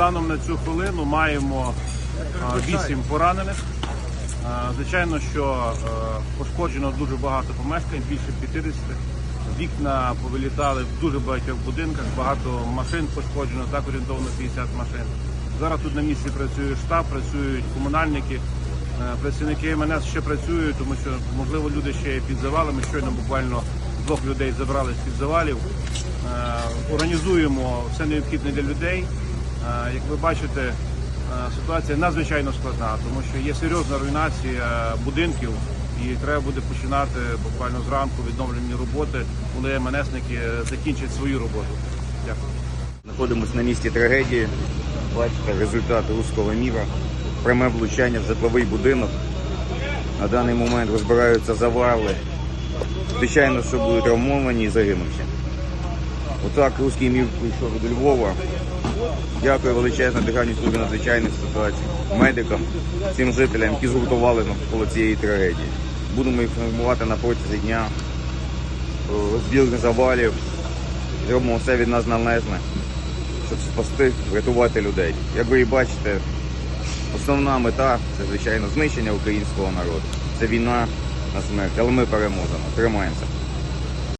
Станом на цю хвилину маємо е, 8 поранених. Звичайно, що е, пошкоджено дуже багато помешкань, більше 50. Вікна повилітали в дуже багатьох будинках, багато машин пошкоджено, так орієнтовно 50 машин. Зараз тут на місці працює штаб, працюють комунальники, е, працівники МНС ще працюють, тому що можливо люди ще під завалами. Щойно буквально двох людей забрали з під завалів. Е, Організуємо все необхідне для людей. Е, Як ви бачите, е, ситуація надзвичайно складна, тому що є серйозна руйнація будинків, і треба буде починати буквально зранку відновлені роботи, коли МНСники закінчать свою роботу. Дякую. Знаходимося на місці трагедії. Бачите результат руського міра. Пряме влучання в житловий будинок. На даний момент розбираються завали. Звичайно, що будуть травмовані і загинувші. Отак руський мір прийшов до Львова. Дякую величезно Державній службі надзвичайних ситуацій, медикам, всім жителям, які згуртували навколо цієї трагедії. Будемо інформувати на протязі дня про збір завалів. Зробимо все від нас належне, щоб спасти, врятувати людей. Як ви і бачите, основна мета це, звичайно, знищення українського народу. Це війна на смерть, але ми переможемо. Тримаємося.